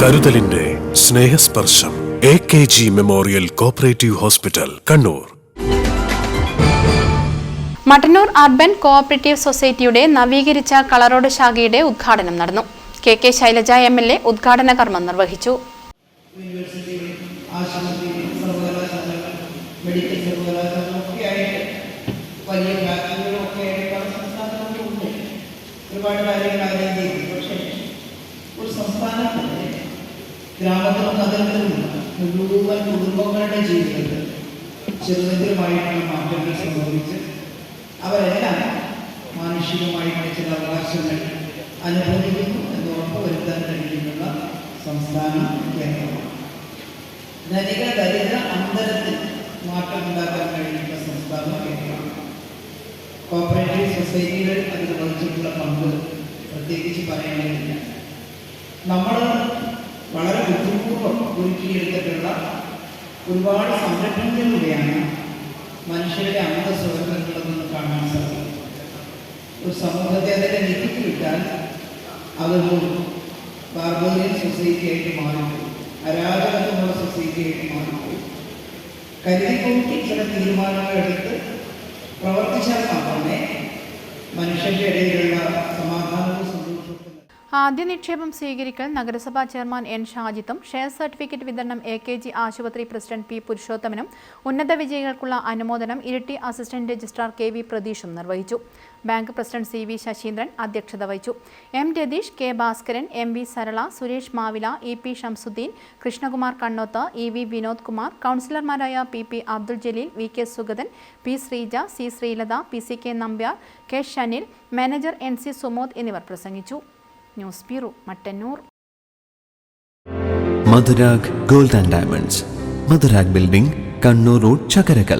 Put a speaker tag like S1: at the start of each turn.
S1: കരുതലിന്റെ Snehasparsham A K G memorial cooperative hospital Kannur.
S2: Mattannur urban cooperative സൊസൈറ്റിയുടെ നവീകരിച്ച കളറോഡ് ശാഖയുടെ ഉദ്ഘാടനം നടന്നു. K K Shailaja M L A ഉദ്ഘാടന കർമ്മം നിർവഹിച്ചു.
S3: ഒരുപാട് കാര്യങ്ങൾ ആരെയും ചെയ്തു. പക്ഷേ ഒരു സംസ്ഥാനത്തിന്റെ ഗ്രാമത്തിലും നഗരത്തിലും മുഴുവൻ കുടുംബങ്ങളുടെ ജീവിതത്തിൽ ചെറുതരമായിട്ടുള്ള മാറ്റങ്ങൾ സംഭവിച്ച് അവരെല്ലാം മാനുഷികമായിട്ടുള്ള ചില അവകാശങ്ങൾ അനുഭവിക്കുന്നു എന്ന് ഉറപ്പുവരുത്താൻ കഴിയുന്നുള്ള സംസ്ഥാനം കേരളമാണ്. ധനിക ദരിദ്ര അന്തരത്തിൽ മാറ്റമുണ്ടാക്കാൻ കഴിയുന്ന സംസ്ഥാനം കേരളമാണ്. കോപ്പറേറ്റീവ് സൊസൈറ്റികൾ അതിൽ വഹിച്ചിട്ടുള്ള പങ്ക് പ്രത്യേകിച്ച് പറയേണ്ടതില്ല. നമ്മൾ ഒരുക്കിയെടുത്തിട്ടുള്ള ഒരുപാട് സംരംഭങ്ങളിലൂടെയാണ് മനുഷ്യരുടെ അന്തസ്വതന്ത്രങ്ങളെന്ന് കാണാൻ സാധിക്കും. ഒരു സമൂഹത്തെ അതിന്റെ നെറ്റിക്ക് വിട്ടാൽ അതൊരു ബാർബോറിയൻ സൊസൈറ്റി ആയിട്ട് മാറിപ്പോയി അരാജകത്വമുള്ള സൊസൈറ്റി ആയിട്ട് മാറിപ്പോയി കരുതിക്കൂട്ടി ചില തീരുമാനങ്ങൾ എടുത്ത് പ്രവർത്തിച്ചാൽ മാത്രമേ മനുഷ്യന്റെ ഇടയിലുള്ള
S2: ആദ്യ നിക്ഷേപം സ്വീകരിക്കൽ നഗരസഭാ ചെയർമാൻ എൻ ഷാജിത്തും ഷെയർ സർട്ടിഫിക്കറ്റ് വിതരണം എ കെ ജി ആശുപത്രി പ്രസിഡന്റ് പി പുരുഷോത്തമനും ഉന്നത വിജയികൾക്കുള്ള അനുമോദനം ഇരട്ടി അസിസ്റ്റന്റ് രജിസ്ട്രാർ കെ വി പ്രതീഷും നിർവഹിച്ചു. Bank president C V Sasheendran അധ്യക്ഷത വഹിച്ചു. M Ratheesh K Bhaskaran M V Sarala Suresh Mavila E P Shamsuddin Krishnakumar Kannoth E V Vinod Kumar കൗൺസിലർമാരായ P P Abdul Jaleel V K Sugathan P Sreeja C Sreelatha P C K Nambiar K Shanil manager N C Sumod എന്നിവർ പ്രസംഗിച്ചു. News bureau Mattannur.
S4: Madhurag gold and diamonds. Madhurag building Kannur road Chakkarakkal